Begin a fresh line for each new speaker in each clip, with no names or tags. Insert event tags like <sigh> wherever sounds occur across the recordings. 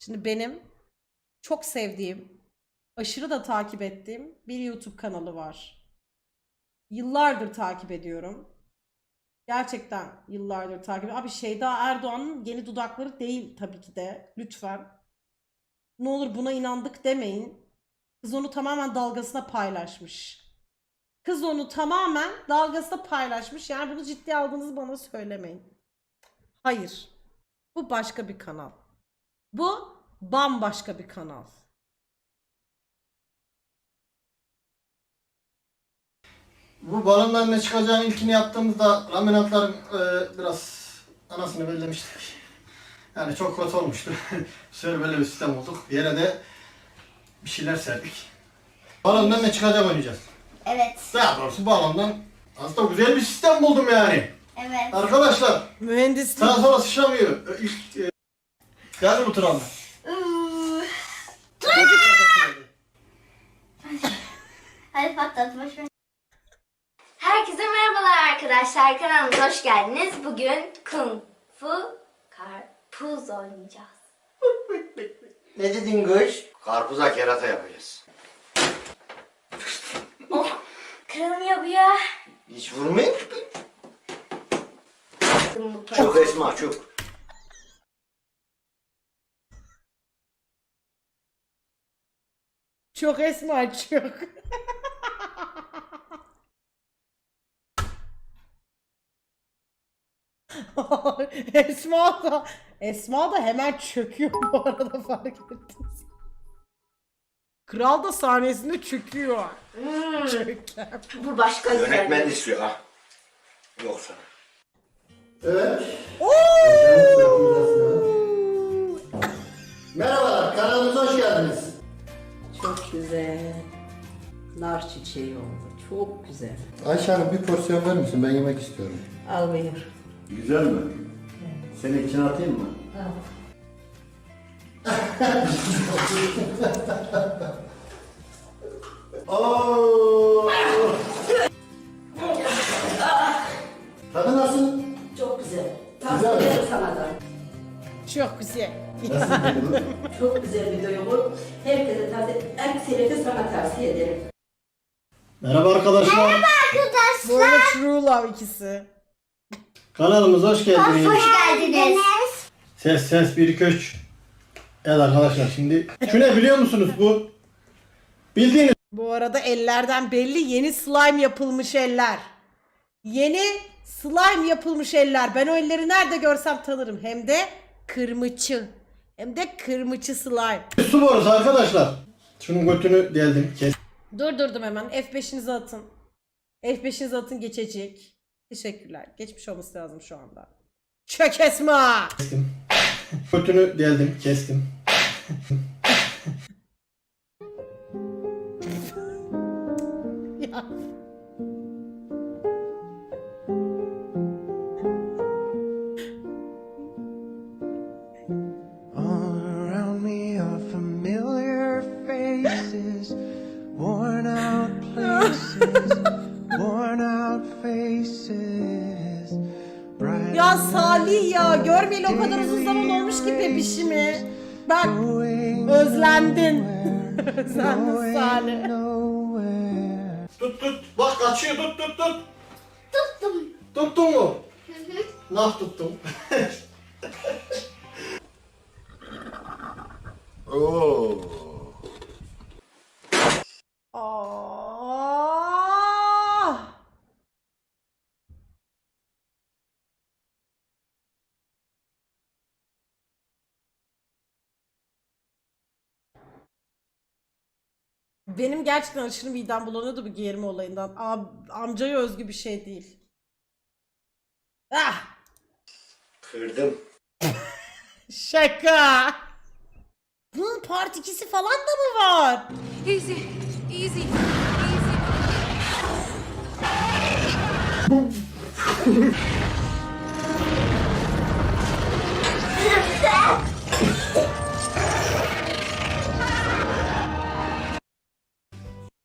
Şimdi benim çok sevdiğim, aşırı da takip ettiğim bir YouTube kanalı var. Yıllardır takip ediyorum. Gerçekten yıllardır takip ediyorum. Abi Şeyda Erdoğan'ın yeni dudakları değil tabii ki de. Lütfen. Ne olur buna inandık demeyin. Kız onu tamamen dalgasına paylaşmış. Kız onu tamamen dalgasına paylaşmış. Yani bunu ciddiye aldığınızı bana söylemeyin. Hayır. Bu başka bir kanal. Bu bambaşka bir kanal.
Bu balonların ne çıkacağını ilkini yaptığımızda laminatların e, biraz anasını bellemiştik. Yani çok kötü olmuştu. <laughs> Sefer böyle bir sistem olduk. Yere de bir şeyler serdik. Balondan ne çıkacak oynayacağız.
Evet.
Daha doğrusu balondan aslında güzel bir sistem buldum yani.
Evet.
Arkadaşlar
Mühendislik.
sağa sola sıçramıyor. İlk, e, geldi turalım.
Iıı. Hadi patlat boş ver. Herkese merhabalar arkadaşlar. Kanalımıza hoş geldiniz. Bugün Kung Fu Karpuz oynayacağız. <laughs>
Ne dedin kız?
Karpuza kerata yapacağız.
Oh, kırılmıyor bu ya.
Hiç
kez.
Çok esma çok.
Çok esma çok. <laughs> Esma da Esma da hemen çöküyor bu arada fark ettiniz. Kral da sahnesinde çöküyor.
Hmm,
Çöker.
bu başka
Yönetmen istiyor ha. Yoksa.
Evet. Merhabalar
Çok güzel. Nar çiçeği oldu. Çok güzel.
Ayşe Hanım bir porsiyon verir misin? Ben yemek istiyorum.
Al buyur.
Güzel mi? Senin için atayım mı?
Al. <laughs>
Oo!
Çok güzel.
Çok güzel
bir duygu. Herkese tavsiye, herkese de sana tavsiye ederim.
Merhaba arkadaşlar.
Bu arada True Love ikisi.
Kanalımıza hoş geldiniz.
geldiniz.
Ses ses 1 2 3. Evet arkadaşlar şimdi şu ne biliyor musunuz bu? Bildiğiniz
Bu arada ellerden belli yeni slime yapılmış eller. Yeni slime yapılmış eller. Ben o elleri nerede görsem tanırım. Hem de kırmıçı. Hem de kırmıçı slime.
su borusu arkadaşlar. Şunun götünü deldim kes.
Durdurdum hemen. F5'inizi atın. F5'inizi atın geçecek. Teşekkürler. Geçmiş olması lazım şu anda. Çök Esma.
Kestim. <laughs> Götünü deldim kestim. <laughs>
Salih ya görmeyeli o kadar uzun zaman olmuş ki bebişimi. Bak özlendin. <laughs> Özlendin Salih.
nowhere.
Tut tut bak kaçıyor tut tut tut. Tuttum. Tuttun mu? Nah tuttum. <laughs> Oo.
Aa! Benim gerçekten aşırı midem bulanıyordu bu giyirme olayından. Am- amcaya özgü bir şey değil. Ah!
Kırdım.
Şaka! Bunun part 2'si falan da mı var?
Easy, easy, easy. <laughs>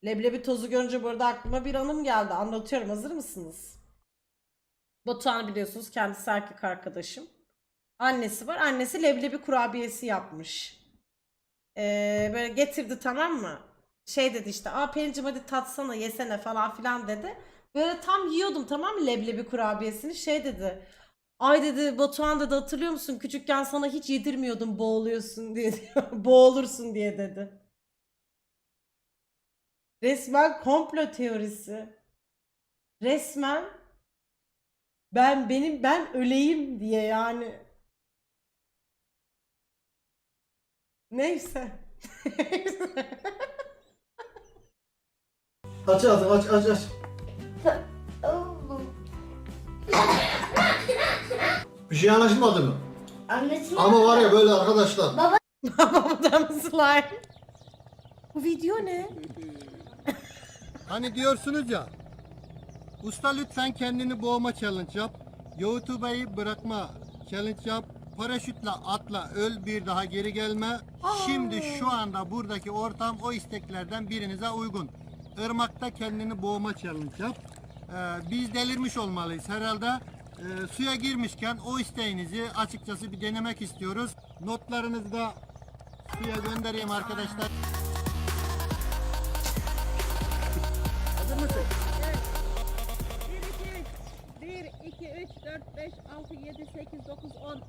Leblebi tozu görünce bu arada aklıma bir anım geldi. Anlatıyorum. Hazır mısınız? Batuhan'ı biliyorsunuz. Kendisi erkek arkadaşım. Annesi var. Annesi leblebi kurabiyesi yapmış. Ee, böyle getirdi tamam mı? Şey dedi işte aa Pelin'cim hadi tatsana yesene falan filan dedi. Böyle tam yiyordum tamam mı leblebi kurabiyesini şey dedi. Ay dedi Batuhan dedi hatırlıyor musun küçükken sana hiç yedirmiyordum boğuluyorsun <laughs> diye boğulursun diye dedi. Resmen komplo teorisi. Resmen ben benim ben öleyim diye yani. Neyse. <laughs>
Aç ağzını aç aç aç. Bir şey anlaşılmadı mı?
Anlaşıldı.
Ama var ya böyle arkadaşlar. <laughs>
Babamdan slime. Bu video ne?
Hani diyorsunuz ya. Usta lütfen kendini boğma challenge yap. YouTube'u bırakma challenge yap. Paraşütle atla öl bir daha geri gelme. Şimdi şu anda buradaki ortam o isteklerden birinize uygun. Irmakta kendini boğma challenge yap. Ee, biz delirmiş olmalıyız herhalde. Ee, suya girmişken o isteğinizi açıkçası bir denemek istiyoruz. Notlarınızı da suya göndereyim arkadaşlar.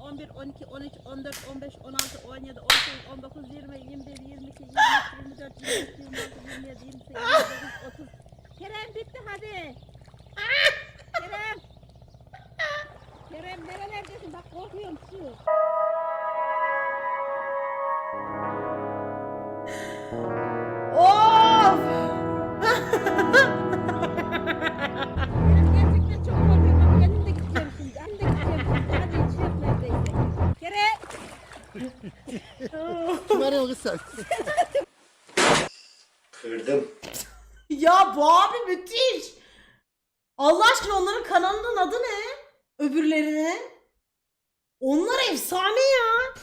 11, 12, 13, 14, 15, 16, 17, 18, 19, 20, 21, 22, 23, 24, 25, 26, 27, 28, 29, 30. Kerem bitti hadi. Kerem. Kerem nerelerdesin? Bak korkuyorum şu.
Of! <laughs>
Kırdım.
Ya bu abi müthiş. Allah aşkına onların kanalının adı ne? Öbürlerinin. Onlar efsane ya.